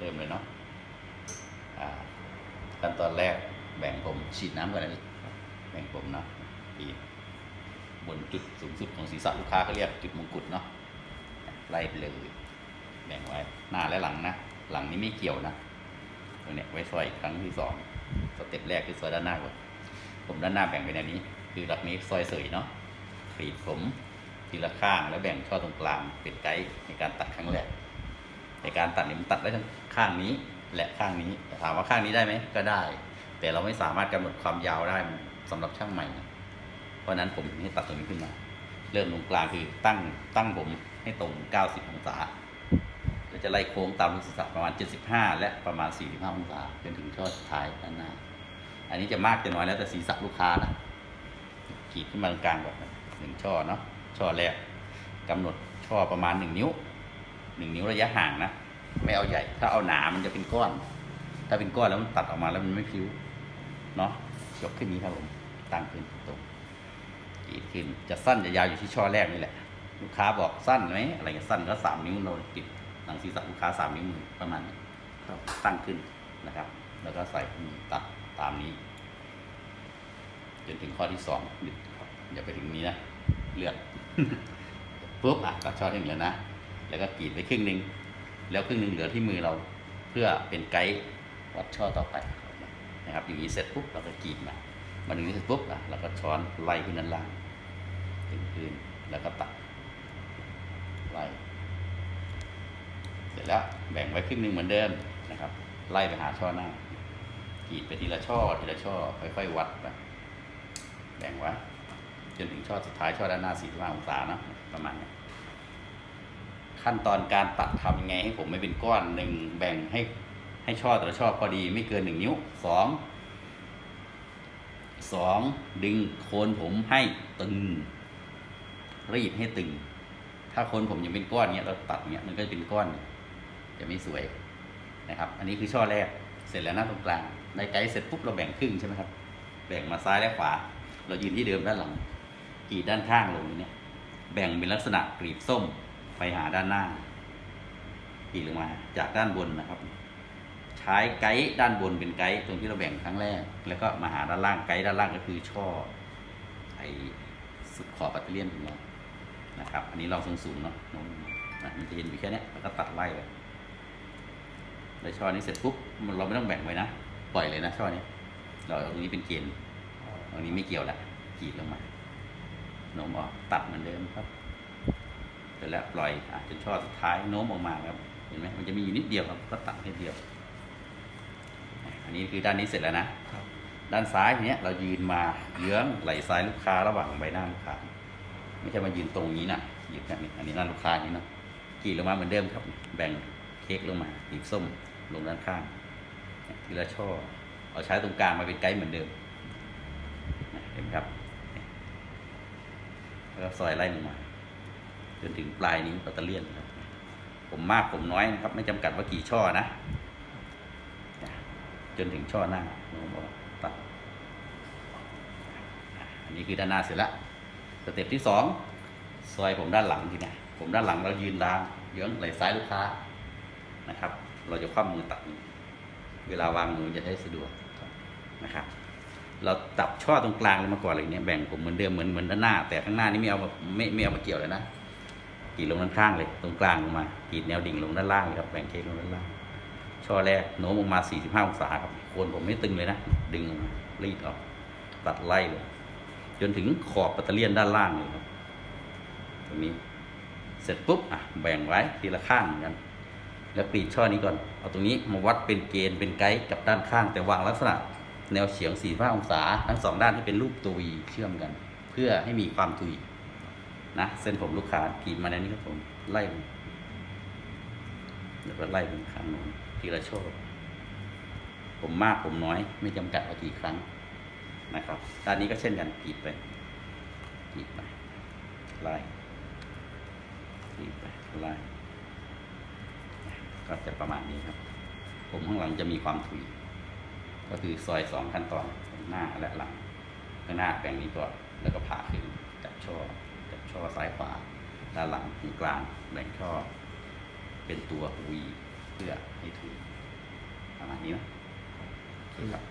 เริ่มเลยเนาะขั้นตอนแรกแบ่งผมฉีดน้ำก่อนนะแบ่งผมเนาะที่บนจุดสูงสุดของศีรษะลูกค้าเขาเรียกจุดมงกุฎเนาะไล่ไปเลย แบ่งไว้หน้าและหลังนะ หลังนี้ไม่เกี่ยวนะตัวเนี้ยไว้ซอยครั้งที่สองสเต็ปแรกคือซอยด้านหน้าก่อนผมด้านหน้าแบ่งไปในนี้ คือหลักนี้ซอยเสยเนาะกรีดผมทีละข้างแล้วแบ่งช่อตรงกลางเป็นไกด์ในการตัดครั้งแรก ในการตัดเนี่ยมันตัดได้ทั้งข้างนี้และข้างนี้ถามว่าข้างนี้ได้ไหมก็ได้ แต่เราไม่สามารถกำหนดความยาวได้สำหรับช่างใหม่ เพราะนั้นผมให้ตัดตรงนี้ขึ้นมา เริ่มตรงกลางคือตั้งตั้งผมให้ตรง 90 องศาแล้วจะไล่โค้งตามลูกศีรษะประมาณ 75 และประมาณ 45 องศาจนถึงช่อสุดท้ายด้านหน้า อันนี้จะมากจะน้อยแล้วแต่ศีรษะลูกค้านะขีดขึ้นมาตรงกลางก่อนนะหนึ่งช่อเนาะช่อแรกกำหนดช่อประมาณ 1 นิ้ว หนึ่งนิ้วระยะห่างนะไม่เอาใหญ่ ถ้าเอาหนา มันจะเป็นก้อน ถ้าเป็นก้อนแล้วมันตัดออกมาแล้วมันไม่พิ้ว เนาะยกขึ้นนี้ครับผมตั้งขึ้นตรงกรีดขึ้น จะสั้นจะยาวอยู่ที่ช่อแรกนี่แหละ ลูกค้าบอกสั้นไหมอะไรเงี้ยสั้นก็สามนิ้วเราติดหลังศีรษะลูกค้าสามนิ้วมือประมาณนี้ครับตั้งขึ้นนะครับ แล้วก็ใส่ตัดตามนี้ จนถึงข้อที่สองหยุดครับอย่าไปถึงนี้นะเลือดปุ๊บอะตัดช่อที่หนึ่งแล้วนะ แล้วก็กรีดไปครึ่งหนึ่งแล้วครึ่งหนึ่งเหลือที่มือเราเพื่อเป็นไกด์วัดช่อต่อไปนะครับอย่างนี้เสร็จปุ๊บเราก็กรีดมามาถึงนี้เสร็จปุ๊บอะเราก็ช้อนไล่ขึ้นด้านล่างถึงพื้นแล้วก็ตัดไล่เสร็จแล้วแบ่งไว้ครึ่งหนึ่งเหมือนเดิมนะครับ ไล่ไปหาช่อหน้ากรีดไปทีละช่อทีละช่อค่อยๆวัดไปแบ่งไว้จนถึงช่อสุดท้ายช่อด้านหน้า45องศาเนอะประมาณนี้ ขั้นตอนการตัดทำยังไงให้ผมไม่เป็นก้อนหนึ่งแบ่งให้ให้ช่อแต่ละช่อพอดีไม่เกินหนึ่งนิ้วสองสองดึงโคนผมให้ตึง รีดให้ตึง ถ้าโคนผมยังเป็นก้อนเนี้ยเราตัดเนี้ยมันก็จะเป็นก้อน จะไม่สวยนะครับ อันนี้คือช่อแรกเสร็จแล้วหน้าตรงกลางในไกด์เสร็จปุ๊บเราแบ่งครึ่งใช่ไหมครับ แบ่งมาซ้ายและขวา เรายืนที่เดิมด้านหลังกรีดด้านข้างลงเนี่ยแบ่งเป็นลักษณะกรีบส้ม ไปหาด้านหน้ากรีดลงมา จากด้านบนนะครับ ใช้ไกด์ด้านบนเป็นไกด์ตรงที่เราแบ่งครั้งแรก แล้วก็มาหาด้านล่างไกด์ด้านล่างก็คือช่อไอ้สุดขอบปัตเตอร์เลียนของเรานะครับ อันนี้เราสูงสูงเนาะน้มนะมันจะเห็นอยู่แค่เนี้ยแล้วก็ตัดไล่ไปได้วช่อนี้เสร็จปุ๊บมันเราไม่ต้องแบ่งไว้นะปล่อยเลยนะช่อนี้ เราเอาตรงนี้เป็นเกณฑ์ตรงนี้ไม่เกี่ยวละกรีดลงมาโน้มออกตัดเหมือนเดิมครับ เสร็จแล้วปล่อยอะจนช่อสุดท้ายโน้มออกมาครับ เห็นไหมมันจะมีอยู่นิดเดียวครับ ก็ตัดให้เดียว อันนี้คือด้านนี้เสร็จแล้วนะครับด้านซ้ายทีเนี้ยเรายืนมาเยื้องไหล่ซ้ายลูกค้าระหว่างใบหน้าลูกค้า ไม่ใช่มายืนตรงนี้นะยืนแบบนี้อันนี้หน้าลูกค้าอย่างนี้เนาะกรีดลงมาเหมือนเดิมครับ แบ่งเค้กลงมากรีบส้มลงด้านข้างเนี่ยทีละช่อเอาใช้ตรงกลางมาเป็นไกด์เหมือนเดิมนะเห็นไหมครับเนี่ยแล้วก็ซอยไล่ลงมา จนถึงปลายนิ้วปัตเตอร์เลียนครับ ผมมากผมน้อยนะครับ ไม่จำกัดว่ากี่ช่อนะ จนถึงช่อหน้าโน้มออกตัดอันนี้คือด้านหน้าเสร็จแล้วสเต็ปที่สองซอยผมด้านหลังทีเนี้ยผมด้านหลังเรายืนดางเยื้องไหลซ้ายลูกค้านะครับ เราจะคว่ำมือตัด เวลาวางมือจะได้สะดวกนะครับ เราจับช่อตรงกลางลงมาก่อนอะไรเนี้ยแบ่งผมเหมือนเดิมเหมือนเหมือนด้านหน้า แต่ข้างหน้านี่ไม่เอามาไม่ไม่เอามาเกี่ยวเลยนะ รีดลงด้านข้างเลย ตรงกลางลงมากรีดแนวดิ่งลงด้านล่างครับแบ่งเค้กลงด้านล่าง ช่อแรกโน้มลงมา 45 องศาครับโคนผมไม่ตึงเลยนะ ดึงออกมารีดออก ตัดไล่เลย จนถึงขอบปัตเตอร์เลียนด้านล่างเลยครับ ตรงนี้ เสร็จปุ๊บอะแบ่งไว้ทีละข้างเหมือนกัน แล้วกรีดช่อนี้ก่อน เอาตรงนี้มาวัดเป็นเกณฑ์เป็นไกด์กับด้านข้าง แต่วางลักษณะ แนวเฉียง45องศา ทั้งสองด้านที่เป็นรูปตัววีเชื่อมกัน เพื่อให้มีความทุย นะเส้นผมลูกค้ากรีดมาในนี้ครับผมไล่ลงแล้วก็ไล่เป็นข้างโน้นทีละช่อผมมากผมน้อย ไม่จำกัดว่ากี่ครั้งนะครับด้านนี้ก็เช่นกันกรีดไปกรีดไปไล่กรีดไปไล่ก็จะประมาณนี้ครับ ผมข้างหลังจะมีความถุย ก็คือซอยสองขั้นตอนหน้าและหลังข้างหน้าแบ่งนี้ก่อนแล้วก็ผ่าขึ้นจับช่อ ช่อซ้ายขวา ด้านหลังตรงกลางแบ่งช่อ เป็นตัววีเพื่อให้ถประมาณนี้นะโอเคครับ